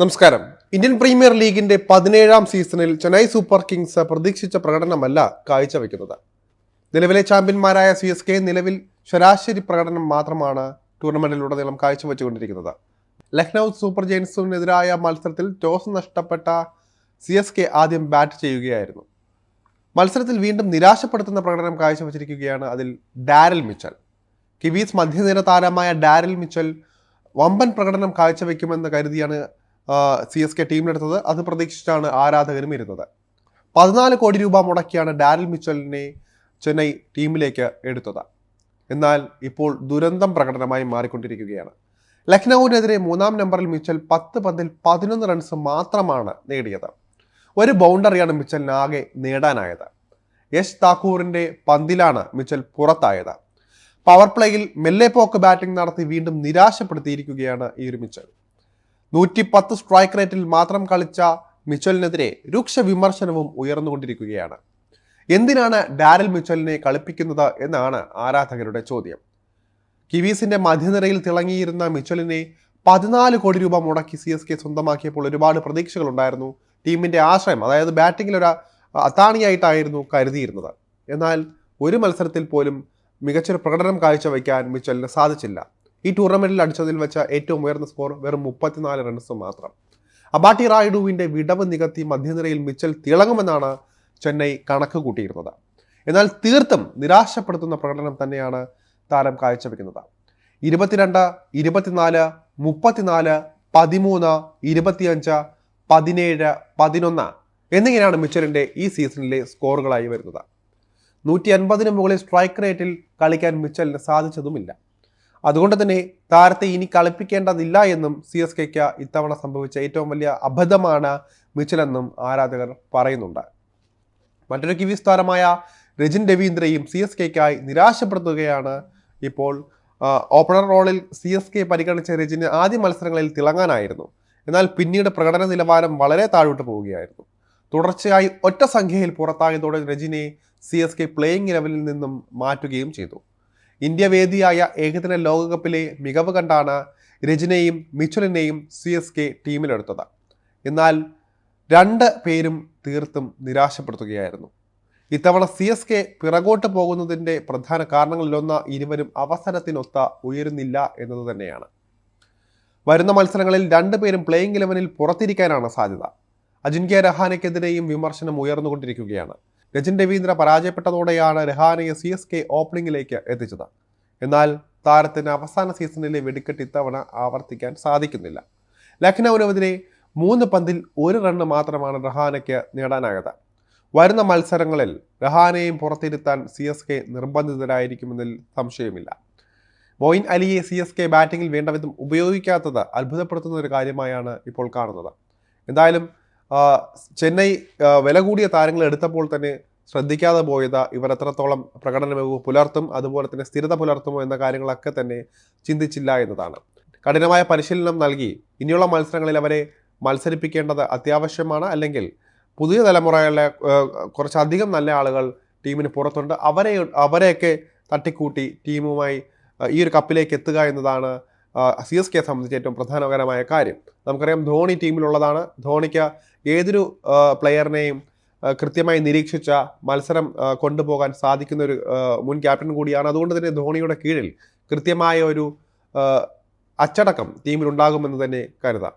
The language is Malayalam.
നമസ്കാരം. ഇന്ത്യൻ പ്രീമിയർ ലീഗിന്റെ പതിനേഴാം സീസണിൽ ചെന്നൈ സൂപ്പർ കിങ്സ് പ്രതീക്ഷിച്ച പ്രകടനമല്ല കാഴ്ചവെക്കുന്നത്. നിലവിലെ ചാമ്പ്യന്മാരായ സി എസ് കെ നിലവിൽ ശരാശരി പ്രകടനം മാത്രമാണ് ടൂർണമെന്റിലുടനീളം കാഴ്ചവെച്ചുകൊണ്ടിരിക്കുന്നത്. ലക്നൗ സൂപ്പർ ജയൻസിനെതിരായ മത്സരത്തിൽ ടോസ് നഷ്ടപ്പെട്ട സി എസ് കെ ആദ്യം ബാറ്റ് ചെയ്യുകയായിരുന്നു. മത്സരത്തിൽ വീണ്ടും നിരാശപ്പെടുത്തുന്ന പ്രകടനം കാഴ്ചവെച്ചിരിക്കുകയാണ് അതിൽ ഡാരൽ മിച്ചൽ. കിവീസ് മധ്യനിര താരമായ ഡാരൽ മിച്ചൽ വമ്പൻ പ്രകടനം കാഴ്ചവെക്കുമെന്ന് കരുതിയാണ് സി എസ് കെ ടീമിലെടുത്തത് അത് പ്രതീക്ഷിച്ചാണ് ആരാധകരും ഇരുന്നത്. പതിനാല് കോടി രൂപ മുടക്കിയാണ് ഡാരിൽ മിച്ചലിനെ ചെന്നൈ ടീമിലേക്ക് എടുത്തത്. എന്നാൽ ഇപ്പോൾ ദുരന്തം പ്രകടനമായി മാറിക്കൊണ്ടിരിക്കുകയാണ്. ലക്നൌവിനെതിരെ മൂന്നാം നമ്പറിൽ മിച്ചൽ പത്ത് പന്തിൽ പതിനൊന്ന് റൺസ് മാത്രമാണ് നേടിയത്. ഒരു ബൗണ്ടറിയാണ് മിച്ചലിന് ആകെ നേടാനായത്. യശ് താക്കൂറിന്റെ പന്തിലാണ് മിച്ചൽ പുറത്തായത്. പവർ പ്ലേയിൽ മെല്ലെ പോക്ക് ബാറ്റിംഗ് നടത്തി വീണ്ടും നിരാശപ്പെടുത്തിയിരിക്കുകയാണ് ഈ ഒരു മിച്ചൽ. നൂറ്റി പത്ത് സ്ട്രൈക്ക് റേറ്റിൽ മാത്രം കളിച്ച മിച്ചലിനെതിരെ രൂക്ഷ വിമർശനവും ഉയർന്നുകൊണ്ടിരിക്കുകയാണ്. എന്തിനാണ് ഡാരൽ മിച്ചലിനെ കളിപ്പിക്കുന്നത് എന്നാണ് ആരാധകരുടെ ചോദ്യം. കിവീസിന്റെ മധ്യനിരയിൽ തിളങ്ങിയിരുന്ന മിച്ചലിനെ പതിനാല് കോടി രൂപ മുടക്കി സി എസ് കെ സ്വന്തമാക്കിയപ്പോൾ ഒരുപാട് പ്രതീക്ഷകളുണ്ടായിരുന്നു ടീമിന്റെ ആശ്രയം അതായത് ബാറ്റിംഗിൽ ഒരു അത്താണിയായിട്ടായിരുന്നു കരുതിയിരുന്നത്. എന്നാൽ ഒരു മത്സരത്തിൽ പോലും മികച്ചൊരു പ്രകടനം കാഴ്ചവെക്കാൻ മിച്ചലിന് സാധിച്ചില്ല. ഈ ടൂർണമെന്റിൽ അടിച്ചതിൽ വെച്ച ഏറ്റവും ഉയർന്ന സ്കോർ വെറും മുപ്പത്തിനാല് റൺസ് മാത്രം. അബാട്ടി റായിഡുവിന്റെ വിടവ് നികത്തി മധ്യനിരയിൽ മിച്ചൽ തിളങ്ങുമെന്നാണ് ചെന്നൈ കണക്ക് കൂട്ടിയിരുന്നത്. എന്നാൽ തീർത്തും നിരാശപ്പെടുത്തുന്ന പ്രകടനം തന്നെയാണ് താരം കാഴ്ചവെക്കുന്നത്. ഇരുപത്തിരണ്ട് ഇരുപത്തിനാല് മുപ്പത്തിനാല് പതിമൂന്ന് ഇരുപത്തിയഞ്ച് പതിനേഴ് പതിനൊന്ന് എന്നിങ്ങനെയാണ് മിച്ചലിന്റെ ഈ സീസണിലെ സ്കോറുകളായി വരുന്നത്. നൂറ്റി അൻപതിന് മുകളിൽ സ്ട്രൈക്ക് റേറ്റിൽ കളിക്കാൻ മിച്ചലിന് സാധിച്ചതുമില്ല. അതുകൊണ്ട് തന്നെ താരത്തെ ഇനി കളിപ്പിക്കേണ്ടതില്ല എന്നും സി എസ് കെക്ക് ഇത്തവണ സംഭവിച്ച ഏറ്റവും വലിയ അബദ്ധമാണ് മിച്ചലെന്നും ആരാധകർ പറയുന്നുണ്ട്. മറ്റൊരു കിവീസ് താരമായ രജിൻ രവീന്ദ്രയും സി എസ് കെക്കായി നിരാശപ്പെടുത്തുകയാണ് ഇപ്പോൾ ഓപ്പണർ റോളിൽ സി എസ് കെ പരിഗണിച്ച രജിന് ആദ്യ മത്സരങ്ങളിൽ തിളങ്ങാനായിരുന്നു. എന്നാൽ പിന്നീട് പ്രകടന നിലവാരം വളരെ താഴോട്ട് പോവുകയായിരുന്നു. തുടർച്ചയായി ഒറ്റ സംഖ്യയിൽ പുറത്തായതോടെ രജിനെ സി എസ് കെ പ്ലേയിങ് ലെവലിൽ നിന്നും മാറ്റുകയും ചെയ്തു. ഇന്ത്യ വേദിയായ ഏകദിന ലോകകപ്പിലെ മികവ് കണ്ടാണ് രജനയും മിച്ചുലിനെയും സി എസ് കെ ടീമിലെടുത്തത്. എന്നാൽ രണ്ട് പേരും തീർത്തും നിരാശപ്പെടുത്തുകയായിരുന്നു. ഇത്തവണ സി എസ് കെ പിറകോട്ട് പോകുന്നതിന്റെ പ്രധാന കാരണങ്ങളിലൊന്ന് ഇരുവരും അവസരത്തിനൊത്ത ഉയരുന്നില്ല എന്നത് തന്നെയാണ്. വരുന്ന മത്സരങ്ങളിൽ രണ്ടുപേരും പ്ലേയിങ് ഇലവനിൽ പുറത്തിരിക്കാനാണ് സാധ്യത. അജിൻക്യ രഹാനയ്ക്കെതിരെയും വിമർശനം ഉയർന്നുകൊണ്ടിരിക്കുകയാണ്. രജിൻ രവീന്ദ്ര പരാജയപ്പെട്ടതോടെയാണ് രഹാനയെ സി എസ് കെ ഓപ്പണിംഗിലേക്ക് എത്തിച്ചത്. എന്നാൽ താരത്തിന് അവസാന സീസണിലെ വെടിക്കെട്ട് ഇത്തവണ ആവർത്തിക്കാൻ സാധിക്കുന്നില്ല. ലഖ്നൌവിനെതിരെ മൂന്ന് പന്തിൽ ഒരു റണ്ണ് മാത്രമാണ് രഹാനയ്ക്ക് നേടാനായത്. വരുന്ന മത്സരങ്ങളിൽ രഹാനയെയും പുറത്തിരുത്താൻ സി എസ് കെ നിർബന്ധിതരായിരിക്കുമെന്നതിൽ സംശയമില്ല. മോയിൻ അലിയെ സി എസ് കെ ബാറ്റിങ്ങിൽ വേണ്ടവിധം ഉപയോഗിക്കാത്തത് അത്ഭുതപ്പെടുത്തുന്ന ഒരു കാര്യമായാണ് ഇപ്പോൾ കാണുന്നത്. എന്തായാലും ചെന്നൈ വില കൂടിയ താരങ്ങൾ എടുത്തപ്പോൾ തന്നെ ശ്രദ്ധിക്കാതെ പോയത് ഇവർ എത്രത്തോളം പ്രകടന മികവ് പുലർത്തും അതുപോലെ തന്നെ സ്ഥിരത പുലർത്തുമോ എന്ന കാര്യങ്ങളൊക്കെ തന്നെ ചിന്തിച്ചില്ല എന്നതാണ്. കഠിനമായ പരിശീലനം നൽകി ഇനിയുള്ള മത്സരങ്ങളിൽ അവരെ മത്സരിപ്പിക്കേണ്ടത് അത്യാവശ്യമാണ് അല്ലെങ്കിൽ പുതിയ തലമുറയിലെ കുറച്ചധികം നല്ല ആളുകൾ ടീമിന് പുറത്തുണ്ട് അവരെ അവരെയൊക്കെ തട്ടിക്കൂട്ടി ടീമുമായി ഈ ഒരു കപ്പിലേക്ക് എത്തുക എന്നതാണ് സി എസ് കെ സംബന്ധിച്ച് ഏറ്റവും പ്രധാനകരമായ കാര്യം. നമുക്കറിയാം ധോണി ടീമിലുള്ളതാണ്. ധോണിക്ക് ഏതൊരു പ്ലെയറിനെയും കൃത്യമായി നിരീക്ഷിച്ച മത്സരം കൊണ്ടുപോകാൻ സാധിക്കുന്ന ഒരു മുൻ ക്യാപ്റ്റൻ കൂടിയാണ്. അതുകൊണ്ട് തന്നെ ധോണിയുടെ കീഴിൽ കൃത്യമായ ഒരു അച്ചടക്കം ടീമിലുണ്ടാകുമെന്ന് തന്നെ കരുതാം.